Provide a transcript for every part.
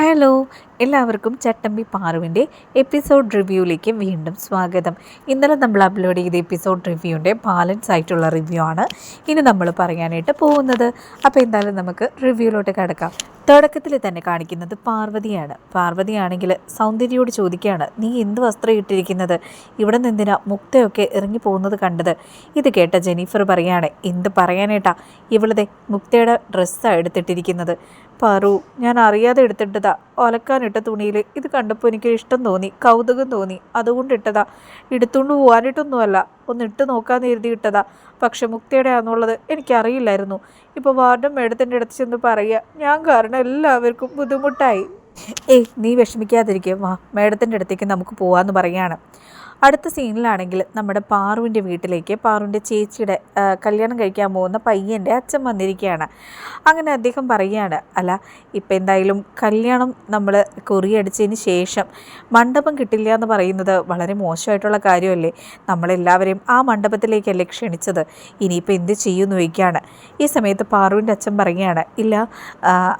Hello എല്ലാവർക്കും ചട്ടമ്പി പാറുവിന്റെ episode റിവ്യൂയിലേക്ക് വീണ്ടും സ്വാഗതം. ഇന്നലെ നമ്മൾ അപ്ലോഡ് ചെയ്ത എപ്പിസോഡ് റിവ്യൂവിന്റെ ബാലൻസ് ആയിട്ടുള്ള റിവ്യൂ ആണ് ഇനി നമ്മൾ പറയാനായിട്ട് പോകുന്നത്. അപ്പോൾ എന്തായാലും നമുക്ക് റിവ്യൂയിലോട്ട് കിടക്കാം. തുടക്കത്തിൽ തന്നെ കാണിക്കുന്നത് പാർവതിയാണ്. പാർവതിയാണെങ്കിൽ സൗന്ദര്യയോട് ചോദിക്കുകയാണ് നീ എന്ത് വസ്ത്രം ഇട്ടിരിക്കുന്നത്? ഇവിടെ നിന്നിനാ മുക്തയൊക്കെ ഇറങ്ങി പോകുന്നത് കണ്ടത്? ഇത് കേട്ട ജെനിഫർ പറയാണ് എന്ത് പറയാനേട്ടാ ഇവളതെ മുക്തയുടെ ഡ്രസ്സാണ് എടുത്തിട്ടിരിക്കുന്നത്. പാറു. ഞാൻ അറിയാതെ എടുത്തിട്ടതാ. ഒലക്കാനിട്ട തുണിയിൽ ഇത് കണ്ടപ്പോൾ എനിക്ക് ഇഷ്ടം തോന്നി. കൗതുകം തോന്നി. അതുകൊണ്ട് ഇട്ടതാ. എടുത്തുകൊണ്ട് പോകാനായിട്ടൊന്നുമല്ല ഒന്ന് ഇട്ട് നോക്കാന്ന് എഴുതി ഇട്ടതാ. പക്ഷെ മുക്തിയുടെ ആണെന്നുള്ളത് എനിക്കറിയില്ലായിരുന്നു. ഇപ്പോൾ വാർഡൻ മേഡത്തിന്റെ അടുത്ത് ചെന്ന് പറയുക ഞാൻ കാരണം എല്ലാവർക്കും ബുദ്ധിമുട്ടായി. ഏയ് നീ വിഷമിക്കാതിരിക്കുക. വാ മേഡത്തിന്റെ അടുത്തേക്ക് നമുക്ക് പോകാമെന്ന് പറയാണ്. അടുത്ത സീനിലാണെങ്കിൽ നമ്മുടെ പാറുവിന്റെ വീട്ടിലേക്ക് പാറുവിന്റെ ചേച്ചിയുടെ കല്യാണം കഴിക്കാൻ പോകുന്ന പയ്യന്റെ അച്ഛൻ വന്നിരിക്കുകയാണ്. അങ്ങനെ അദ്ദേഹം പറയുകയാണ് അല്ല ഇപ്പം എന്തായാലും കല്യാണം നമ്മൾ കുറിയടിച്ചതിന് ശേഷം മണ്ഡപം കിട്ടില്ല എന്ന് പറയുന്നത് വളരെ മോശമായിട്ടുള്ള കാര്യമല്ലേ? നമ്മളെല്ലാവരെയും ആ മണ്ഡപത്തിലേക്കല്ലേ ക്ഷണിച്ചത്? ഇനിയിപ്പോൾ എന്ത് ചെയ്യുമെന്ന് ചോദിക്കുകയാണ് ഈ സമയത്ത് പാറുവിന്റെ അച്ഛൻ പറയുകയാണ് ഇല്ല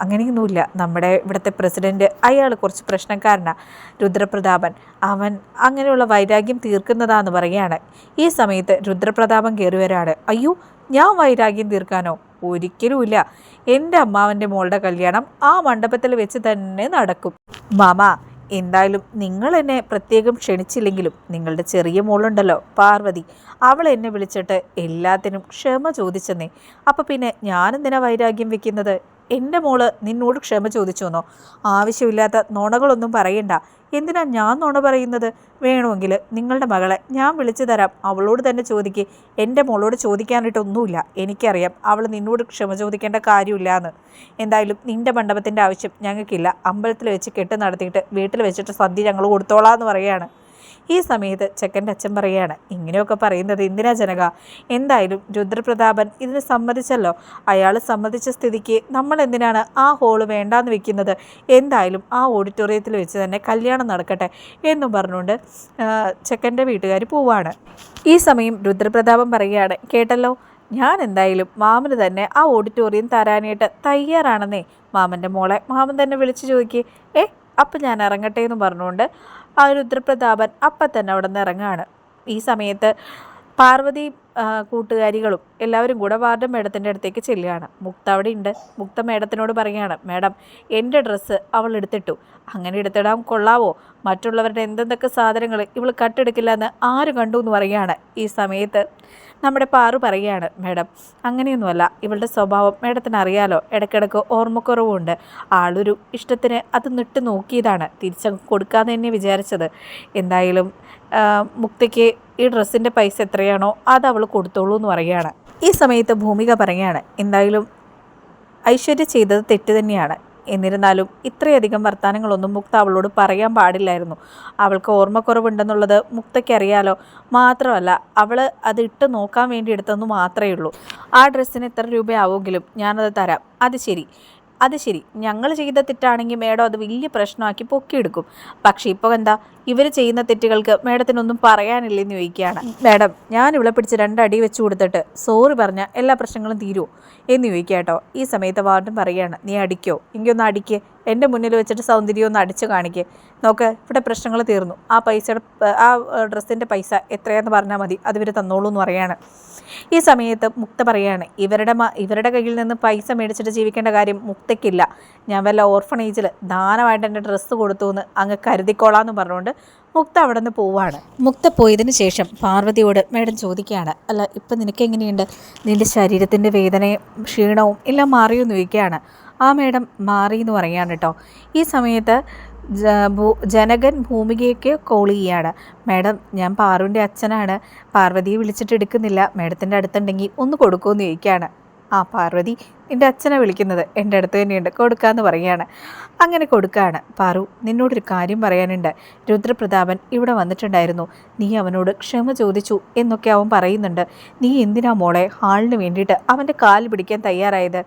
അങ്ങനെയൊന്നുമില്ല. നമ്മുടെ ഇവിടുത്തെ പ്രസിഡന്റ് അയാൾ കുറച്ച് പ്രശ്നക്കാരനാണ് രുദ്രപ്രതാപൻ. അവൻ അങ്ങനെയുള്ള വൈരാഗ്യം തീർക്കുന്നതാന്ന് പറയുകയാണ്. ഈ സമയത്ത് രുദ്രപ്രതാപം കയറി വരാണ് അയ്യോ ഞാൻ വൈരാഗ്യം തീർക്കാനോ? ഒരിക്കലുമില്ല. എന്റെ അമ്മാവന്റെ മോളുടെ കല്യാണം ആ മണ്ഡപത്തിൽ വെച്ച് തന്നെ നടക്കും. മാമ എന്തായാലും നിങ്ങൾ എന്നെ പ്രത്യേകം ക്ഷണിച്ചില്ലെങ്കിലും നിങ്ങളുടെ ചെറിയ മോളുണ്ടല്ലോ പാർവതി. അവൾ എന്നെ വിളിച്ചിട്ട് എല്ലാത്തിനും ക്ഷമ ചോദിച്ചെന്നേ. അപ്പം പിന്നെ ഞാനെന്തിനാ വൈരാഗ്യം വെക്കുന്നത്? എന്റെ മോൾ നിന്നോട് ക്ഷമ ചോദിച്ചു എന്നോ? ആവശ്യമില്ലാത്ത നുണകളൊന്നും പറയണ്ട. എന്തിനാ ഞാൻ നുണ പറയുന്നത്? വേണമെങ്കിൽ നിങ്ങളുടെ മകളെ ഞാൻ വിളിച്ചു തരാം. അവളോട് തന്നെ ചോദിക്ക്. എന്റെ മോളോട് ചോദിക്കാനായിട്ടൊന്നുമില്ല. എനിക്കറിയാം അവൾ നിന്നോട് ക്ഷമ ചോദിക്കേണ്ട കാര്യമില്ല എന്ന് എന്തായാലും നിന്റെ മണ്ഡപത്തിന്റെ ആവശ്യം ഞങ്ങൾക്കില്ല. അമ്പലത്തിൽ വെച്ച് കെട്ട് നടത്തിയിട്ട് വീട്ടിൽ വെച്ചിട്ട് സദ്യ ഞങ്ങൾ കൊടുത്തോളാം എന്ന് പറയാണ് ഈ സമയത്ത് ചെക്കന്റെ അച്ഛൻ പറയുകയാണ് ഇങ്ങനെയൊക്കെ പറയുന്നത് എന്തിനാ ജനക? എന്തായാലും രുദ്രപ്രതാപൻ ഇതിന് സമ്മതിച്ചല്ലോ. അയാൾ സമ്മതിച്ച സ്ഥിതിക്ക് നമ്മൾ എന്തിനാണ് ആ ഹോൾ വേണ്ടാന്ന് വെക്കുന്നത്? എന്തായാലും ആ ഓഡിറ്റോറിയത്തിൽ വെച്ച് തന്നെ കല്യാണം നടക്കട്ടെ എന്നും പറഞ്ഞുകൊണ്ട് ചെക്കന്റെ വീട്ടുകാർ പോവാണ്. ഈ സമയം രുദ്രപ്രതാപൻ പറയുകയാണ് കേട്ടല്ലോ ഞാൻ എന്തായാലും മാമന് തന്നെ ആ ഓഡിറ്റോറിയം തരാനായിട്ട് തയ്യാറാണെന്നേ. മാമന്റെ മോളെ മാമൻ തന്നെ വിളിച്ചു ചോദിക്കേ. ഏ അപ്പം ഞാൻ ഇറങ്ങട്ടെ എന്ന് പറഞ്ഞുകൊണ്ട് ആ രുദ്രപ്രതാപൻ അപ്പം തന്നെ അവിടെ നിന്ന് ഇറങ്ങുകയാണ്. ഈ സമയത്ത് പാർവതി കൂട്ടുകാരികളും എല്ലാവരും കൂടെ വാർഡ് മേഡത്തിന്റെ അടുത്തേക്ക് ചെല്ലുകയാണ്. മുക്ത അവിടെ ഉണ്ട്. മുക്ത മേഡത്തിനോട് പറയുകയാണ് മേഡം എന്റെ ഡ്രസ്സ് അവൾ എടുത്തിട്ടു. അങ്ങനെ എടുത്തിടാൻ കൊള്ളാവോ? മറ്റുള്ളവരുടെ എന്തെന്തൊക്കെ സാധനങ്ങൾ ഇവൾ കട്ടെടുക്കില്ല എന്ന് ആര് കണ്ടു? എന്ന് പറയുകയാണ്. ഈ സമയത്ത് നമ്മുടെ പാറു പറയുകയാണ് മേഡം അങ്ങനെയൊന്നുമല്ല. ഇവളുടെ സ്വഭാവം മേഡത്തിന് അറിയാലോ ഇടയ്ക്കിടയ്ക്ക് ഓർമ്മക്കുറവുണ്ട്. ആളൊരു ഇഷ്ടത്തിന് അത് നിട്ട് നോക്കിയതാണ്. തിരിച്ചങ്ങ് കൊടുക്കാതെ തന്നെ വിചാരിച്ചത്. എന്തായാലും മുക്തിക്ക് ഈ ഡ്രസ്സിന്റെ പൈസ എത്രയാണോ അത് അവൾ കൊടുത്തോളൂ എന്ന് പറയുകയാണ്. ഈ സമയത്ത് ഭൂമിക പറയുകയാണ് എന്തായാലും ഐശ്വര്യ ചെയ്തത് തെറ്റ് തന്നെയാണ്. എന്നിരുന്നാലും ഇത്രയധികം വർത്തമാനങ്ങളൊന്നും മുക്ത അവളോട് പറയാൻ പാടില്ലായിരുന്നു. അവൾക്ക് ഓർമ്മക്കുറവുണ്ടെന്നുള്ളത് മുക്തയ്ക്ക് അറിയാലോ. മാത്രമല്ല അവൾ അത് ഇട്ട് നോക്കാൻ വേണ്ടി എടുത്തെന്ന് മാത്രമേ ഉള്ളൂ. ആ ഡ്രസ്സിന് എത്ര രൂപയാവുമെങ്കിലും ഞാനത് തരാം. അത് ശരി. അത് ശരി ഞങ്ങൾ ചെയ്ത തെറ്റാണെങ്കിൽ മേഡം അത് വലിയ പ്രശ്നമാക്കി പൊക്കിയെടുക്കും. പക്ഷേ ഇപ്പോൾ എന്താ ഇവർ ചെയ്യുന്ന തെറ്റുകൾക്ക് മേഡത്തിനൊന്നും പറയാനില്ലെന്ന് ചോദിക്കുകയാണ്. മേഡം ഞാൻ ഇവിടെ പിടിച്ച് രണ്ടടി വെച്ച് കൊടുത്തിട്ട് സോറി പറഞ്ഞാൽ എല്ലാ പ്രശ്നങ്ങളും തീരുമോ എന്ന് ചോദിക്കുക കേട്ടോ. ഈ സമയത്ത് വാർഡൻ പറയുകയാണ് നീ അടിക്കോ? എങ്കിയൊന്ന് അടിക്ക്. എന്റെ മുന്നിൽ വെച്ചിട്ട് സൗന്ദര്യം ഒന്ന് അടിച്ചു കാണിക്കുക നോക്ക് ഇവിടെ പ്രശ്നങ്ങൾ തീർന്നു. ആ പൈസയുടെ ആ ഡ്രസ്സിന്റെ പൈസ എത്രയാന്ന് പറഞ്ഞാൽ മതി. അത് ഇവർ തന്നോളൂ എന്ന് പറയാണ്. ഈ സമയത്ത് മുക്ത പറയാണ് ഇവരുടെ ഇവരുടെ കയ്യിൽ നിന്ന് പൈസ മേടിച്ചിട്ട് ജീവിക്കേണ്ട കാര്യം മുക്തയ്ക്കില്ല. ഞാൻ വല്ല ഓർഫണേജിൽ ദാനമായിട്ട് എന്റെ ഡ്രസ്സ് കൊടുത്തു എന്ന് അങ്ങ് കരുതിക്കോളാമെന്ന് പറഞ്ഞുകൊണ്ട് മുക്ത അവിടെ നിന്ന് പോവാണ്. മുക്ത പോയതിന് ശേഷം പാർവതിയോട് മേഡം ചോദിക്കുകയാണ് അല്ല ഇപ്പം നിനക്ക് എങ്ങനെയുണ്ട്? നിന്റെ ശരീരത്തിന്റെ വേദനയും ക്ഷീണവും എല്ലാം മാറിയെന്ന് ചോദിക്കുകയാണ്. ആ മേഡം മാറി എന്ന് പറയുകയാണ് കേട്ടോ. ഈ സമയത്ത് ജനകൻ ഭൂമികയ്ക്ക് കോൾ ചെയ്യാണ് മാഡം ഞാൻ പാറുവിന്റെ അച്ഛനാണ്. പാർവതിയെ വിളിച്ചിട്ട് എടുക്കുന്നില്ല. മാഡത്തിന്റെ അടുത്തുണ്ടെങ്കിൽ ഒന്ന് കൊടുക്കുമെന്ന് ചോദിക്കുകയാണ്. ആ പാർവതി നിന്റെ അച്ഛനെ വിളിക്കുന്നത്. എന്റെ അടുത്ത് തന്നെയുണ്ട്. കൊടുക്കാമെന്ന് പറയുകയാണ്. അങ്ങനെ കൊടുക്കുകയാണ്. പാറു നിന്നോടൊരു കാര്യം പറയാനുണ്ട്. രുദ്രപ്രതാപൻ ഇവിടെ വന്നിട്ടുണ്ടായിരുന്നു. നീ അവനോട് ക്ഷമ ചോദിച്ചു എന്നൊക്കെ അവൻ പറയുന്നുണ്ട്. നീ എന്തിനാ മോളെ ഹാളിന് വേണ്ടിയിട്ട് അവന്റെ കാൽ പിടിക്കാൻ തയ്യാറായത്?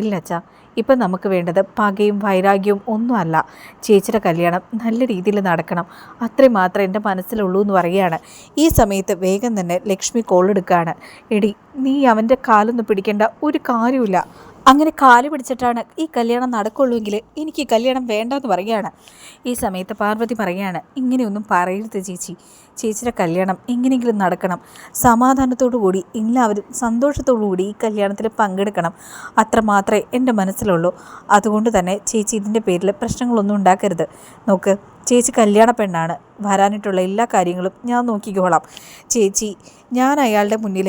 ഇല്ല അച്ഛ ഇപ്പം നമുക്ക് വേണ്ടത് പകയും വൈരാഗ്യവും ഒന്നുമല്ല. ചേച്ചിയുടെ കല്യാണം നല്ല രീതിയിൽ നടക്കണം. അത്രയും മാത്രമേ എന്റെ മനസ്സിലുള്ളൂ എന്ന് പറയുകയാണ്. ഈ സമയത്ത് വേഗം തന്നെ ലക്ഷ്മി കോൾ എടുക്കുകയാണ്. എടി നീ അവന്റെ കാലൊന്നും പിടിക്കേണ്ട ഒരു കാര്യമില്ല അങ്ങനെ കാൽ പിടിച്ചിട്ടാണ് ഈ കല്യാണം നടക്കുള്ളൂവെങ്കിൽ എനിക്ക് ഈ കല്യാണം വേണ്ടെന്ന് പറയുകയാണ്. ഈ സമയത്ത് പാർവതി പറയുകയാണ് ഇങ്ങനെയൊന്നും പറയരുത് ചേച്ചി. ചേച്ചിയുടെ കല്യാണം എങ്ങനെയെങ്കിലും നടക്കണം. സമാധാനത്തോടു കൂടി എല്ലാവരും സന്തോഷത്തോടു കൂടി ഈ കല്യാണത്തിൽ പങ്കെടുക്കണം. അത്ര മാത്രമേ എന്റെ മനസ്സിലുള്ളൂ. അതുകൊണ്ട് തന്നെ ചേച്ചി ഇതിന്റെ പേരിൽ പ്രശ്നങ്ങളൊന്നും ഉണ്ടാക്കരുത്. നോക്ക് ചേച്ചി കല്യാണ പെണ്ണാണ്. വരാനായിട്ടുള്ള എല്ലാ കാര്യങ്ങളും ഞാൻ നോക്കിക്കോളാം. ചേച്ചി ഞാൻ അയാളുടെ മുന്നിൽ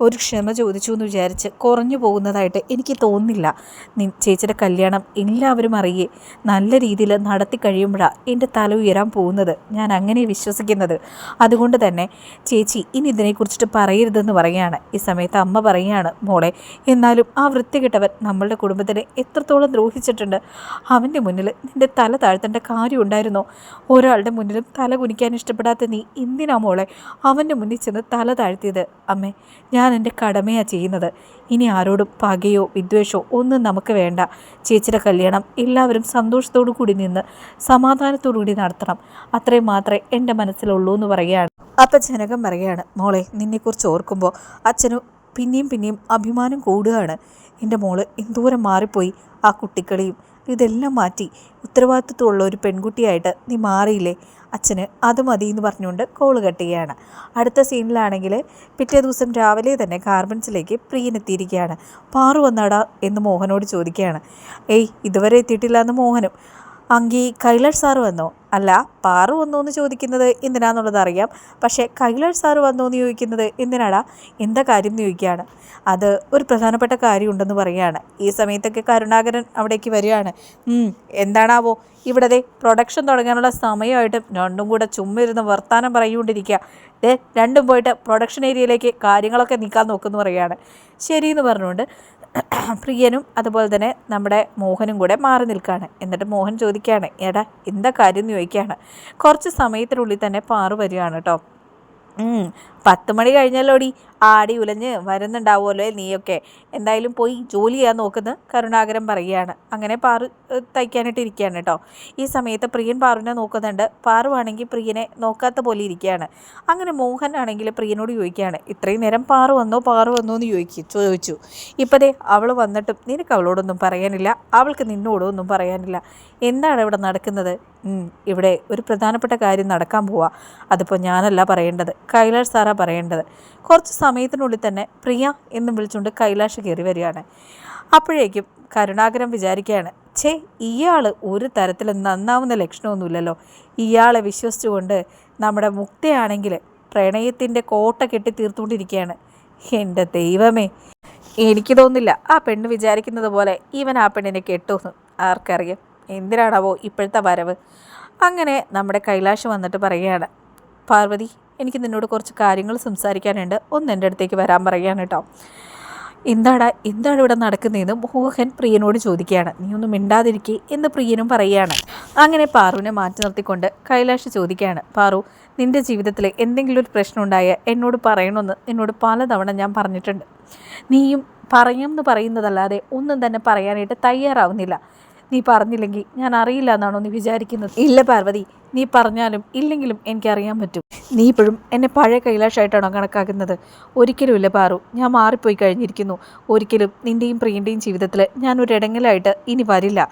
ഒരു ക്ഷമ ചോദിച്ചു എന്ന് വിചാരിച്ച് കുറഞ്ഞു പോകുന്നതായിട്ട് എനിക്ക് തോന്നുന്നില്ല. ചേച്ചിയുടെ കല്യാണം എല്ലാവരും അറിയേ നല്ല രീതിയിൽ നടത്തി കഴിയുമ്പോഴാണ് എന്റെ തല ഉയരാൻ പോകുന്നത്. ഞാൻ അങ്ങനെ വിശ്വസിക്കുന്നത്. അതുകൊണ്ട് തന്നെ ചേച്ചി ഇനി ഇതിനെക്കുറിച്ചിട്ട് പറയരുതെന്ന് പറയുകയാണ്. ഈ സമയത്ത് അമ്മ പറയുകയാണ് മോളെ എന്നാലും ആ വൃത്തികെട്ടവൻ നമ്മളുടെ കുടുംബത്തിനെ എത്രത്തോളം ദ്രോഹിച്ചിട്ടുണ്ട്. അവന്റെ മുന്നിൽ നിന്റെ തല താഴ്ത്തേണ്ട കാര്യം ഉണ്ടായിരുന്നോ? ഒരാളുടെ മുന്നിലും തല കുനിക്കാൻ ഇഷ്ടപ്പെടാത്ത നീ എന്തിനാ മോളെ? അവന്റെ മുന്നിൽ ചെന്ന് തല താഴ്ത്തിയത്. അമ്മേ ഞാൻ എന്റെ കടമയാണ് ചെയ്യുന്നത്. ഇനി ആരോടും പകയോ വിദ്വേഷമോ ഒന്നും നമുക്ക് വേണ്ട. ചേച്ചിയുടെ കല്യാണം എല്ലാവരും സന്തോഷത്തോടു കൂടി നിന്ന് സമാധാനത്തോടു കൂടി നടത്തണം. അത്രയും മാത്രമേ എന്റെ മനസ്സിലുള്ളൂ എന്ന് പറയുകയാണ്. അപ്പം ജനകം പറയുകയാണ് മോളെ നിന്നെക്കുറിച്ച് ഓർക്കുമ്പോൾ അച്ഛനും പിന്നെയും പിന്നെയും അഭിമാനം കൂടുകയാണ്. എന്റെ മോൾ എന്തോരം മാറിപ്പോയി ആ കുട്ടിക്കളിയും. ഇതെല്ലാം മാറ്റി ഉത്തരവാദിത്വമുള്ള ഒരു പെൺകുട്ടിയായിട്ട് നീ മാറിയില്ലേ? അച്ഛന് അത് മതി എന്ന് പറഞ്ഞുകൊണ്ട് കോൾ കട്ടുകയാണ് അടുത്ത സീനിലാണെങ്കിൽ പിറ്റേ ദിവസം രാവിലെ തന്നെ ഗാർമെൻസിലേക്ക് പ്രിയനെത്തിയിരിക്കുകയാണ് പാറു വന്നാടാ എന്ന് മോഹനോട് ചോദിക്കുകയാണ്. ഏയ് ഇതുവരെ എത്തിയിട്ടില്ല എന്ന് മോഹനും. അങ്കി കൈലാഷ് സാർ വന്നോ? അല്ല പാറു വന്നു എന്ന് ചോദിക്കുന്നത് എന്തിനാന്നുള്ളത് അറിയാം. പക്ഷേ കൈലാഷ് സാർ വന്നു എന്ന് ചോദിക്കുന്നത് എന്തിനാടാ? എന്താ കാര്യം എന്ന് ചോദിക്കുകയാണ്. അത് ഒരു പ്രധാനപ്പെട്ട കാര്യമുണ്ടെന്ന് പറയുകയാണ്. ഈ സമയത്തൊക്കെ കരുണാകരൻ അവിടേക്ക് വരികയാണ്. എന്താണാവോ? ഇവിടെ പ്രൊഡക്ഷൻ തുടങ്ങാനുള്ള സമയമായിട്ട് രണ്ടും കൂടെ ചുമ്മിരുന്ന് വർത്താനം പറഞ്ഞുകൊണ്ടിരിക്കുക ഡേ രണ്ടും പോയിട്ട് പ്രൊഡക്ഷൻ ഏരിയയിലേക്ക് കാര്യങ്ങളൊക്കെ നീക്കാൻ നോക്കുമെന്ന് പറയുകയാണ്. ശരിയെന്ന് പറഞ്ഞുകൊണ്ട് പ്രിയനും അതുപോലെ തന്നെ നമ്മുടെ മോഹനും കൂടെ മാറി നിൽക്കുകയാണ്. എന്നിട്ട് മോഹൻ ചോദിക്കുകയാണ് എടാ എന്താ കാര്യം എന്ന് ചോദിക്കുകയാണ്. കുറച്ച് സമയത്തിനുള്ളിൽ തന്നെ പാറു വരികയാണ് കേട്ടോ പത്ത് മണി കഴിഞ്ഞല്ലോടി. ആടി ഉലഞ്ഞ് വരുന്നുണ്ടാവുമല്ലോ നീയൊക്കെ. എന്തായാലും പോയി ജോലി ചെയ്യാൻ നോക്കുന്ന കരുണാകരൻ പറയുകയാണ്. അങ്ങനെ പാറു തയ്ക്കാനായിട്ട് ഇരിക്കുകയാണ് കേട്ടോ. ഈ സമയത്ത് പ്രിയൻ പാറുവിനെ നോക്കുന്നുണ്ട്. പാറുവാണെങ്കിൽ പ്രിയനെ നോക്കാത്ത പോലെ ഇരിക്കുകയാണ്. അങ്ങനെ മോഹൻ ആണെങ്കിൽ പ്രിയനോട് ചോദിക്കുകയാണ് ഇത്രയും നേരം പാറു വന്നോ പാറു വന്നോ എന്ന് ചോദിക്കും ചോദിച്ചു. ഇപ്പതേ അവൾ വന്നിട്ടും നിനക്ക് അവളോടൊന്നും പറയാനില്ല. അവൾക്ക് നിന്നോടൊന്നും പറയാനില്ല. എന്താണ് ഇവിടെ നടക്കുന്നത്? ഇവിടെ ഒരു പ്രധാനപ്പെട്ട കാര്യം നടക്കാൻ പോവാ. അതിപ്പോൾ ഞാനല്ല പറയേണ്ടത്. കൈലാഷ് സാറാ പറയേണ്ടത്. കുറച്ച് സമയത്തിനുള്ളിൽ തന്നെ പ്രിയ എന്നും വിളിച്ചുകൊണ്ട് കൈലാഷ് കയറി വരികയാണ്. അപ്പോഴേക്കും കരുണാകരൻ വിചാരിക്കുകയാണ് ഛേ ഇയാൾ ഒരു തരത്തിൽ നന്നാവുന്ന ലക്ഷണമൊന്നുമില്ലല്ലോ. ഇയാളെ വിശ്വസിച്ചുകൊണ്ട് നമ്മുടെ മുക്തയാണെങ്കിൽ പ്രണയത്തിന്റെ കോട്ട കെട്ടി തീർത്തുകൊണ്ടിരിക്കുകയാണ്. എന്റെ ദൈവമേ. എനിക്ക് തോന്നുന്നില്ല ആ പെണ്ണ് വിചാരിക്കുന്നത് പോലെ ഇവൻ ആ പെണ്ണിനെ കെട്ടുമെന്ന്. ആർക്കറിയാം. എന്തിനാണാവോ ഇപ്പോഴത്തെ വരവ്. അങ്ങനെ നമ്മുടെ കൈലാഷ് വന്നിട്ട് പറയുകയാണ് പാർവതി എനിക്ക് നിന്നോട് കുറച്ച് കാര്യങ്ങൾ സംസാരിക്കാനുണ്ട്. ഒന്ന് എന്റെ അടുത്തേക്ക് വരാൻ പറയുകയാണ് കേട്ടോ. എന്താടാ എന്താണ് ഇവിടെ നടക്കുന്നതെന്ന് മോഹൻ പ്രിയനോട് ചോദിക്കുകയാണ്. നീ ഒന്നും മിണ്ടാതിരിക്കെ എന്ന് പ്രിയനും പറയുകയാണ്. അങ്ങനെ പാറുവിനെ മാറ്റി നിർത്തിക്കൊണ്ട് കൈലാഷ് ചോദിക്കുകയാണ്. പാറു നിന്റെ ജീവിതത്തിൽ എന്തെങ്കിലും ഒരു പ്രശ്നം ഉണ്ടായ എന്നോട് പറയണമെന്ന് എന്നോട് പലതവണ ഞാൻ പറഞ്ഞിട്ടുണ്ട്. നീയും പറയാമെന്ന് പറയുന്നതല്ലാതെ ഒന്നും തന്നെ പറയാനായിട്ട് തയ്യാറാവുന്നില്ല. നീ പറഞ്ഞില്ലെങ്കിൽ ഞാൻ അറിയില്ല എന്നാണോ നീ വിചാരിക്കുന്നത്? ഇല്ല പാർവതി. നീ പറഞ്ഞാലും ഇല്ലെങ്കിലും എനിക്കറിയാൻ പറ്റും. നീ ഇപ്പോഴും എന്നെ പഴയ കൈലാഷായിട്ടാണോ കണക്കാക്കുന്നത്? ഒരിക്കലുമില്ല പാറു. ഞാൻ മാറിപ്പോയി കഴിഞ്ഞിരിക്കുന്നു. ഒരിക്കലും നിന്റെയും പ്രിയന്റെയും ജീവിതത്തിൽ ഞാൻ ഒരു ഇടങ്ങലായിട്ട് ഇനി വരില്ല.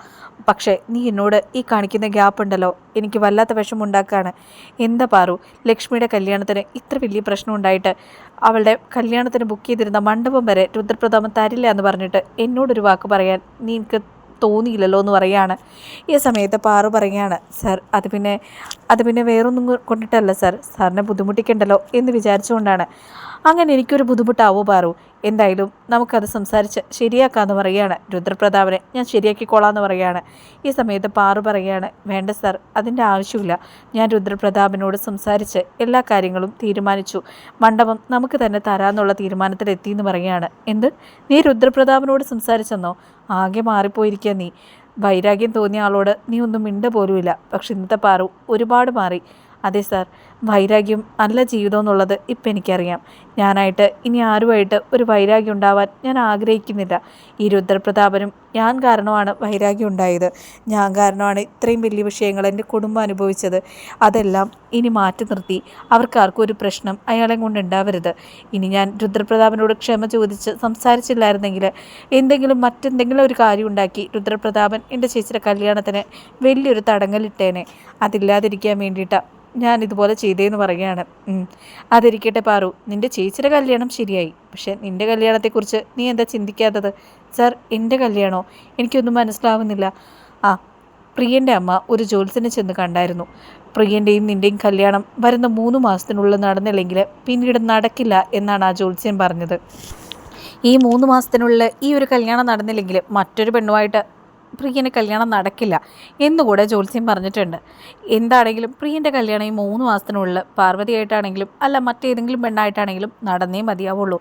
പക്ഷേ നീ എന്നോട് ഈ കാണിക്കുന്ന ഗ്യാപ്പ് ഉണ്ടല്ലോ. എനിക്ക് വല്ലാത്ത വിഷമമുണ്ടാക്കുകയാണ് എന്താ പാറു? ലക്ഷ്മിയുടെ കല്യാണത്തിന് ഇത്ര വലിയ പ്രശ്നം ഉണ്ടായിട്ട് അവളുടെ കല്യാണത്തിന് ബുക്ക് ചെയ്തിരുന്ന മണ്ഡപം വരെ രുദ്രപ്രതാപം തരില്ല എന്ന് പറഞ്ഞിട്ട് എന്നോടൊരു വാക്ക് പറയാൻ നീ എനിക്ക് തോന്നിയില്ലല്ലോ എന്ന് പറയുകയാണ് ഈ സമയത്ത് പാറു പറയുകയാണ് സർ അത് പിന്നെ അത് പിന്നെ വേറൊന്നും കൊണ്ടിട്ടല്ല സർ. സാറിനെ ബുദ്ധിമുട്ടിക്കണ്ടല്ലോ എന്ന് വിചാരിച്ചുകൊണ്ടാണ്. അങ്ങനെ എനിക്കൊരു ബുദ്ധിമുട്ടാവോ പാറു? എന്തായാലും നമുക്കത് സംസാരിച്ച് ശരിയാക്കാമെന്ന് പറയുകയാണ്. രുദ്രപ്രതാപനെ ഞാൻ ശരിയാക്കിക്കോളാമെന്ന് പറയുകയാണ്. ഈ സമയത്ത് പാറു പറയുകയാണ് വേണ്ട സർ അതിന്റെ ആവശ്യമില്ല. ഞാൻ രുദ്രപ്രതാപനോട് സംസാരിച്ച് എല്ലാ കാര്യങ്ങളും തീരുമാനിച്ചു. മണ്ഡപം നമുക്ക് തന്നെ തരാമെന്നുള്ള തീരുമാനത്തിലെത്തി എന്ന് പറയുകയാണ്. എന്ത്? നീ രുദ്രപ്രതാപനോട് സംസാരിച്ചെന്നോ? ആകെ മാറിപ്പോയിരിക്കുക നീ. വൈരാഗ്യം തോന്നിയ ആളോട് നീ ഒന്നും മിണ്ട പോലുമില്ല. പക്ഷെ ഇന്നത്തെ പാറു ഒരുപാട് മാറി. അതെ സാർ വൈരാഗ്യം അല്ല ജീവിതം എന്നുള്ളത് ഇപ്പം എനിക്കറിയാം. ഞാനായിട്ട് ഇനി ആരുമായിട്ട് ഒരു വൈരാഗ്യം ഉണ്ടാവാൻ ഞാൻ ആഗ്രഹിക്കുന്നില്ല. ഈ രുദ്രപ്രതാപനും ഞാൻ കാരണമാണ് വൈരാഗ്യം ഉണ്ടായത്. ഞാൻ കാരണമാണ് ഇത്രയും വലിയ വിഷയങ്ങൾ എന്റെ കുടുംബം അനുഭവിച്ചത്. അതെല്ലാം ഇനി മാറ്റി നിർത്തി. അവർക്കാർക്കും ഒരു പ്രശ്നം അയാളെ കൊണ്ട് ഉണ്ടാവരുത്. ഇനി ഞാൻ രുദ്രപ്രതാപനോട് ക്ഷമ ചോദിച്ച് സംസാരിച്ചില്ലായിരുന്നെങ്കിൽ എന്തെങ്കിലും മറ്റെന്തെങ്കിലും ഒരു കാര്യം ഉണ്ടാക്കി രുദ്രപ്രതാപൻ എന്റെ ചേച്ചിയുടെ കല്യാണത്തിന് വലിയൊരു തടങ്കലിട്ടേനെ. അതില്ലാതിരിക്കാൻ വേണ്ടിയിട്ടാണ് ഞാൻ ഇതുപോലെ ചെയ്തേന്ന് പറയുകയാണ്. അതിരിക്കട്ടെ പാറു നിന്റെ ചേച്ചിയുടെ കല്യാണം ശരിയായി. പക്ഷെ നിന്റെ കല്യാണത്തെക്കുറിച്ച് നീ എന്താ ചിന്തിക്കാത്തത്? സാർ എന്റെ കല്യാണോ? എനിക്കൊന്നും മനസ്സിലാവുന്നില്ല. ആ പ്രിയന്റെ അമ്മ ഒരു ജോത്സ്യനെ ചെന്ന് കണ്ടായിരുന്നു. പ്രിയന്റെയും നിന്റെയും കല്യാണം വരുന്ന മൂന്ന് മാസത്തിനുള്ളിൽ നടന്നില്ലെങ്കിൽ പിന്നീട് നടക്കില്ല എന്നാണ് ആ ജോത്സ്യൻ പറഞ്ഞത്. ഈ മൂന്ന് മാസത്തിനുള്ളിൽ ഈ ഒരു കല്യാണം നടന്നില്ലെങ്കിൽ മറ്റൊരു പെണ്ണുമായിട്ട് പ്രിയന് കല്യാണം നടക്കില്ല എന്നുകൂടെ ജ്യോത്സ്യം പറഞ്ഞിട്ടുണ്ട്. എന്താണെങ്കിലും പ്രിയന്റെ കല്യാണം ഈ മൂന്ന് മാസത്തിനുള്ളിൽ പാർവതിയായിട്ടാണെങ്കിലും അല്ല മറ്റേതെങ്കിലും പെണ്ണായിട്ടാണെങ്കിലും നടന്നേ മതിയാവുള്ളൂ.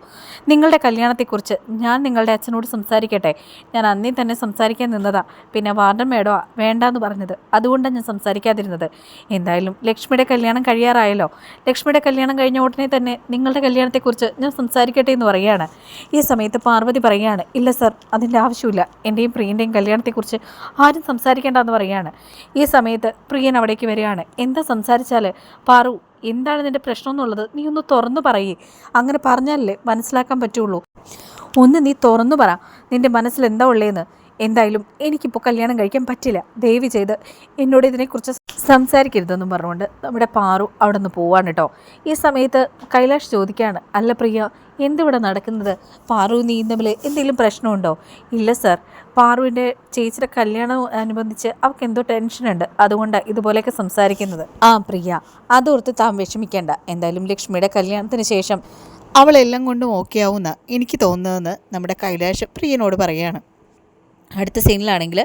നിങ്ങളുടെ കല്യാണത്തെക്കുറിച്ച് ഞാൻ നിങ്ങളുടെ അച്ഛനോട് സംസാരിക്കട്ടെ. ഞാൻ അന്നേ തന്നെ സംസാരിക്കാൻ നിന്നതാ. പിന്നെ വാർഡൻ മേഡോ വേണ്ടാന്ന് പറഞ്ഞത്. അതുകൊണ്ടാണ് ഞാൻ സംസാരിക്കാതിരുന്നത്. എന്തായാലും ലക്ഷ്മിയുടെ കല്യാണം കഴിയാറായല്ലോ. ലക്ഷ്മിയുടെ കല്യാണം കഴിഞ്ഞ ഉടനെ തന്നെ നിങ്ങളുടെ കല്യാണത്തെക്കുറിച്ച് ഞാൻ സംസാരിക്കട്ടെ എന്ന് പറയുകയാണ്. ഈ സമയത്ത് പാർവതി പറയുകയാണ് ഇല്ല സർ അതിന്റെ ആവശ്യമില്ല. എന്റെയും പ്രിയന്റെയും കല്യാണത്തെക്കുറിച്ച് കുറിച്ച് ആരും സംസാരിക്കേണ്ടെന്ന് പറയുകയാണ്. ഈ സമയത്ത് പ്രിയൻ അവിടേക്ക് വരികയാണ്. എന്താ സംസാരിച്ചാൽ പാറു എന്താണ് നിന്റെ പ്രശ്നം എന്നുള്ളത് നീ ഒന്ന് തുറന്നു പറയേ. അങ്ങനെ പറഞ്ഞാലല്ലേ മനസ്സിലാക്കാൻ പറ്റുള്ളൂ. ഒന്ന് നീ തുറന്നു പറ. നിന്റെ മനസ്സിൽ എന്താ ഉള്ളതെന്ന് എന്തായാലും എനിക്കിപ്പോൾ കല്യാണം കഴിക്കാൻ പറ്റില്ല. ദയവ് ചെയ്ത് എന്നോട് ഇതിനെക്കുറിച്ച് സംസാരിക്കരുതെന്നും പറഞ്ഞുകൊണ്ട് നമ്മുടെ പാറു അവിടെ നിന്ന് പോവാണ് കേട്ടോ. ഈ സമയത്ത് കൈലാഷ് ചോദിക്കുകയാണ് അല്ല പ്രിയ എന്തിവിടെ നടക്കുന്നത്? പാറു നീ തമ്മിൽ എന്തെങ്കിലും പ്രശ്നമുണ്ടോ? ഇല്ല സർ. പാറുവിന്റെ ചേച്ചിയുടെ കല്യാണം അനുബന്ധിച്ച് അവൾക്ക് എന്തോ ടെൻഷനുണ്ട് അതുകൊണ്ടാണ് ഇതുപോലെയൊക്കെ സംസാരിക്കുന്നത്. ആ പ്രിയ അതോർത്ത് താൻ വിഷമിക്കേണ്ട. എന്തായാലും ലക്ഷ്മിയുടെ കല്യാണത്തിന് ശേഷം അവളെല്ലാം കൊണ്ടും ഓക്കെ ആവുമെന്ന് എനിക്ക് തോന്നുന്നതെന്ന് നമ്മുടെ കൈലാഷ് പ്രിയനോട് പറയുകയാണ് അടുത്ത സീനിലാണെങ്കിൽ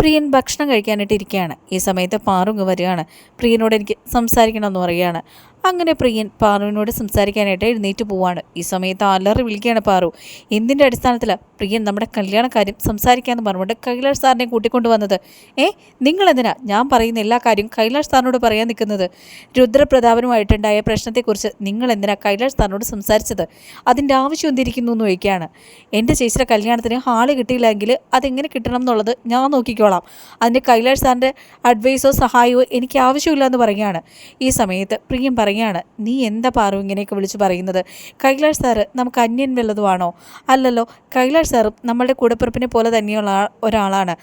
പ്രിയൻ ഭക്ഷണം കഴിക്കാനായിട്ട് ഇരിക്കുകയാണ്. ഈ സമയത്ത് പാറുങ്ങ് വരികയാണ്. പ്രിയനോട് എനിക്ക് സംസാരിക്കണമെന്ന് പറയുകയാണ്. അങ്ങനെ പ്രിയൻ പാറുവിനോട് സംസാരിക്കാനായിട്ട് എഴുന്നേറ്റ് പോവാണ്. ഈ സമയത്ത് അലറി വിളിക്കുകയാണ് പാറു. എന്തിന്റെ അടിസ്ഥാനത്തിലാണ് പ്രിയൻ നമ്മുടെ കല്യാണക്കാര്യം സംസാരിക്കാമെന്ന് പറഞ്ഞുകൊണ്ട് കൈലാഷ് സാറിനെ കൂട്ടിക്കൊണ്ട് വന്നത്? ഏ നിങ്ങളെന്തിനാ? ഞാൻ പറയുന്ന എല്ലാ കാര്യവും കൈലാഷ് സാറിനോട് പറയാൻ നിൽക്കുന്നത്? രുദ്രപ്രതാപനുമായിട്ടുണ്ടായ പ്രശ്നത്തെക്കുറിച്ച് നിങ്ങൾ എന്തിനാ കൈലാഷ് സാറിനോട് സംസാരിച്ചത്? അതിന്റെ ആവശ്യം എന്തിരിക്കുന്നു എന്ന് ചോദിക്കുകയാണ്. എന്റെ ചേച്ചിയുടെ കല്യാണത്തിന് ഹാൾ കിട്ടിയില്ലെങ്കിൽ അതെങ്ങനെ കിട്ടണം എന്നുള്ളത് ഞാൻ നോക്കിക്കോളാം. അതിന്റെ കൈലാഷ് സാറിന്റെ അഡ്വൈസോ സഹായമോ എനിക്ക് ആവശ്യമില്ല എന്ന് പറയുകയാണ്. ഈ സമയത്ത് പ്രിയം പറയും പറയുകയാണ് നീ എന്താ പാറു ഇങ്ങനെയൊക്കെ വിളിച്ച് പറയുന്നത്? കൈലാഷ് സാറ് നമുക്ക് അന്യൻ വല്ലതുമാണോ? അല്ലല്ലോ കൈലാഷ് സാറും നമ്മളുടെ കൂടപ്പിറപ്പിനെ പോലെ തന്നെയുള്ള ഒരാളാണ്.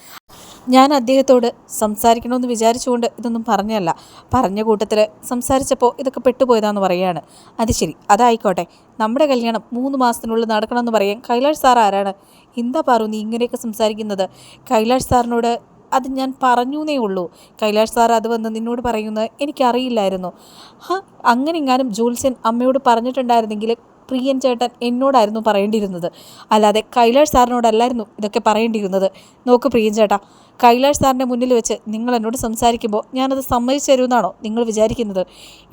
ഞാൻ അദ്ദേഹത്തോട് സംസാരിക്കണമെന്ന് വിചാരിച്ചുകൊണ്ട് ഇതൊന്നും പറഞ്ഞല്ല. പറഞ്ഞ കൂട്ടത്തിൽ സംസാരിച്ചപ്പോൾ ഇതൊക്കെ പെട്ടുപോയതാന്ന് പറയുകയാണ് അത് ശരി അതായിക്കോട്ടെ. നമ്മുടെ കല്യാണം മൂന്ന് മാസത്തിനുള്ളിൽ നടക്കണമെന്ന് പറയാൻ കൈലാഷ് സാർ ആരാണ്? എന്താ പാറു നീ ഇങ്ങനെയൊക്കെ സംസാരിക്കുന്നത്? കൈലാഷ് സാറിനോട് അത് ഞാൻ പറഞ്ഞൂന്നേ ഉള്ളൂ. കൈലാഷ് സാർ അത് വന്ന് നിന്നോട് പറയുന്നത് എനിക്കറിയില്ലായിരുന്നു. ഹാ അങ്ങനെ ഇങ്ങാനും ജൂൽസൻ അമ്മയോട് പറഞ്ഞിട്ടുണ്ടായിരുന്നെങ്കിൽ പ്രിയൻ ചേട്ടൻ എന്നോടായിരുന്നു പറയേണ്ടിയിരുന്നത്. അല്ലാതെ കൈലാഷ് സാറിനോടല്ലായിരുന്നു ഇതൊക്കെ പറയേണ്ടിയിരുന്നത്. നോക്ക് പ്രിയൻ ചേട്ടാ കൈലാഷ് സാറിന്റെ മുന്നിൽ വെച്ച് നിങ്ങൾ എന്നോട് സംസാരിക്കുമ്പോൾ ഞാനത് സമ്മതിച്ചു തരുമെന്നാണോ നിങ്ങൾ വിചാരിക്കുന്നത്?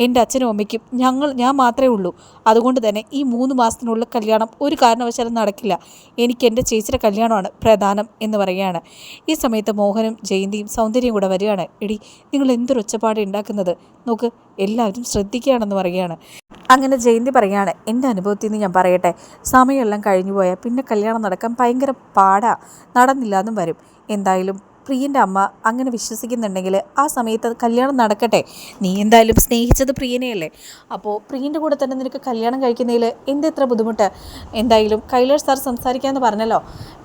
എന്റെ അച്ഛനും അമ്മയ്ക്കും ഞങ്ങൾ ഞാൻ മാത്രമേ ഉള്ളൂ. അതുകൊണ്ട് തന്നെ ഈ മൂന്ന് മാസത്തിനുള്ളിൽ കല്യാണം ഒരു കാരണവശാലും നടക്കില്ല. എനിക്ക് എന്റെ ചേച്ചിയുടെ കല്യാണമാണ് പ്രധാനം എന്ന് പറയുകയാണ്. ഈ സമയത്ത് മോഹനും ജയന്തിയും സൗന്ദര്യം കൂടെ വരികയാണ്. എടി നിങ്ങൾ എന്തൊരു ഒച്ചപ്പാട് ഉണ്ടാക്കുന്നത്? നോക്ക് എല്ലാവരും ശ്രദ്ധിക്കുകയാണെന്ന് പറയുകയാണ്. അങ്ങനെ ജയന്തി പറയുകയാണ് എന്റെ അനുഭവത്തിൽ നിന്ന് ഞാൻ പറയട്ടെ സമയമെല്ലാം കഴിഞ്ഞു പോയാൽ പിന്നെ കല്യാണം നടക്കാൻ ഭയങ്കര പാടാ നടന്നില്ല എന്നും വരും. എന്തായാലും പ്രിയന്റെ അമ്മ അങ്ങനെ വിശ്വസിക്കുന്നുണ്ടെങ്കിൽ ആ സമയത്ത് കല്യാണം നടക്കട്ടെ. നീ എന്തായാലും സ്നേഹിച്ചത് പ്രിയനെയല്ലേ? അപ്പോൾ പ്രിയന്റെ കൂടെ തന്നെ നിനക്ക് കല്യാണം കഴിക്കുന്നതിൽ എന്തെത്ര ബുദ്ധിമുട്ട്? എന്തായാലും കൈലാഷ് സാർ സംസാരിക്കാമെന്ന് പറഞ്ഞല്ലോ.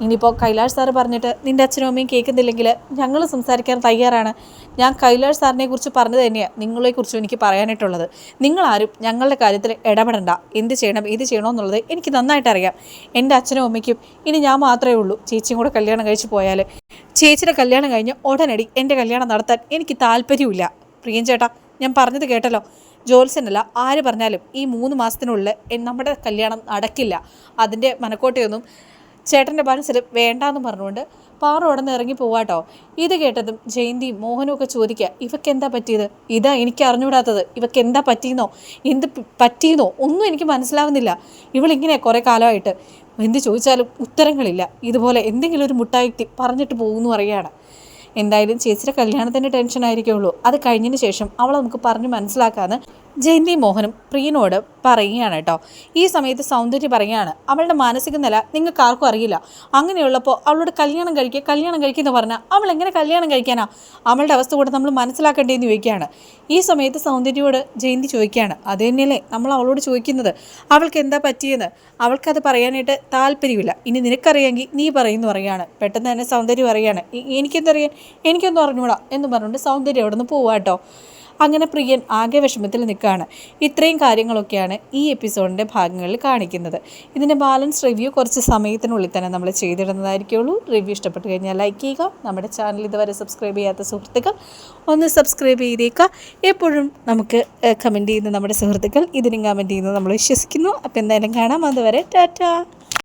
ഇനിയിപ്പോൾ കൈലാഷ് സാർ പറഞ്ഞിട്ട് നിന്റെ അച്ഛനും അമ്മയും കേൾക്കുന്നില്ലെങ്കിൽ ഞങ്ങൾ സംസാരിക്കാൻ തയ്യാറാണ്. ഞാൻ കൈലാഷ് സാറിനെ കുറിച്ച് പറഞ്ഞു തന്നെയാണ് നിങ്ങളെക്കുറിച്ചും എനിക്ക് പറയാനായിട്ടുള്ളത്. നിങ്ങളാരും ഞങ്ങളുടെ കാര്യത്തിൽ ഇടപെടണ്ട. എന്ത് ചെയ്യണം ഏത് ചെയ്യണമെന്നുള്ളത് എനിക്ക് നന്നായിട്ട് അറിയാം എന്റെ അച്ഛനും അമ്മയ്ക്കും ഇനി ഞാൻ മാത്രമേ ഉള്ളൂ. ചേച്ചിയും കൂടെ കല്യാണം കഴിച്ച് പോയാൽ ചേച്ചിയുടെ കല്യാണം കഴിഞ്ഞ് ഉടനടി എന്റെ കല്യാണം നടത്താൻ എനിക്ക് താല്പര്യമില്ല. പ്രിയൻ ചേട്ടാ ഞാൻ പറഞ്ഞത് കേട്ടല്ലോ. ജോത്സ്യനല്ല ആര് പറഞ്ഞാലും ഈ മൂന്ന് മാസത്തിനുള്ളിൽ നമ്മുടെ കല്യാണം നടക്കില്ല. അതിന്റെ മനക്കോട്ടയൊന്നും ചേട്ടന്റെ മനസ്സിൽ വേണ്ടാന്ന് പറഞ്ഞുകൊണ്ട് പാറ ഉടന്ന് ഇറങ്ങി പോവാട്ടോ ഇത് കേട്ടതും ജയന്തിയും മോഹനും ഒക്കെ ചോദിക്കുക ഇവക്ക് എന്താ പറ്റിയത്? ഇതാ എനിക്ക് അറിഞ്ഞുകൂടാത്തത്. ഇവക്ക് എന്താ പറ്റിയെന്നോ എന്ത് പറ്റിയെന്നോ ഒന്നും എനിക്ക് മനസ്സിലാവുന്നില്ല. ഇവളിങ്ങനെ കുറേ കാലമായിട്ട്. എന്ത് ചോദിച്ചാലും ഉത്തരങ്ങളില്ല. ഇതുപോലെ എന്തെങ്കിലും ഒരു മുട്ടായിട്ട് പറഞ്ഞിട്ട് പോകുന്നു പറയുകയാണ്. എന്തായാലും ചേച്ചിയുടെ കല്യാണത്തിന്റെ ടെൻഷൻ ആയിരിക്കുള്ളൂ. അത് കഴിഞ്ഞതിന് ശേഷം അവളെ നമുക്ക് പറഞ്ഞു മനസ്സിലാക്കാമെന്ന് ജയന്തി മോഹനും പ്രിയനോട് പറയുകയാണ് കേട്ടോ. ഈ സമയത്ത് സൗന്ദര്യ പറയുകയാണ് അവളുടെ മാനസിക നില നിങ്ങൾക്ക് ആർക്കും അറിയില്ല. അങ്ങനെയുള്ളപ്പോൾ അവളോട് കല്യാണം കഴിക്കുക കല്യാണം കഴിക്കുന്ന പറഞ്ഞാൽ അവൾ എങ്ങനെ കല്യാണം കഴിക്കാനാ? അവളുടെ അവസ്ഥ കൂടെ നമ്മൾ മനസ്സിലാക്കേണ്ടതെന്ന് ചോദിക്കുകയാണ്. ഈ സമയത്ത് സൗന്ദര്യയോട് ജയന്തി ചോദിക്കുകയാണ് അത് തന്നെയല്ലേ നമ്മൾ അവളോട് ചോദിക്കുന്നത്? അവൾക്ക് എന്താ പറ്റിയെന്ന്? അവൾക്കത് പറയാനായിട്ട് താല്പര്യമില്ല. ഇനി നിനക്കറിയാമെങ്കിൽ നീ പറയുന്നു പറയുകയാണ്. പെട്ടെന്ന് തന്നെ സൗന്ദര്യം "എ- എനിക്കെന്തറിയാൻ? എനിക്കൊന്നും അറിഞ്ഞൂടാ എന്ന് പറഞ്ഞുകൊണ്ട് സൗന്ദര്യം അവിടെ നിന്ന് പോവാട്ടോ അങ്ങനെ പ്രിയൻ ആകെ വിഷമത്തിൽ നിൽക്കുകയാണ്. ഇത്രയും കാര്യങ്ങളൊക്കെയാണ് ഈ എപ്പിസോഡിന്റെ ഭാഗങ്ങളിൽ കാണിക്കുന്നത്. ഇതിന്റെ ബാലൻസ് റിവ്യൂ കുറച്ച് സമയത്തിനുള്ളിൽ തന്നെ നമ്മൾ ചെയ്തിടുന്നതായിരിക്കുള്ളൂ. റിവ്യൂ ഇഷ്ടപ്പെട്ട് കഴിഞ്ഞാൽ ലൈക്ക് ചെയ്യുക. നമ്മുടെ ചാനൽ ഇതുവരെ സബ്സ്ക്രൈബ് ചെയ്യാത്ത സുഹൃത്തുക്കൾ ഒന്ന് സബ്സ്ക്രൈബ് ചെയ്തേക്കുക എപ്പോഴും നമുക്ക് കമന്റ് ചെയ്യുന്ന നമ്മുടെ സുഹൃത്തുക്കൾ ഇതിനും കമന്റ് ചെയ്യുന്നത് നമ്മൾ വിശ്വസിക്കുന്നു. അപ്പോൾ എന്തായാലും കാണാം. അതുവരെ ടാറ്റ.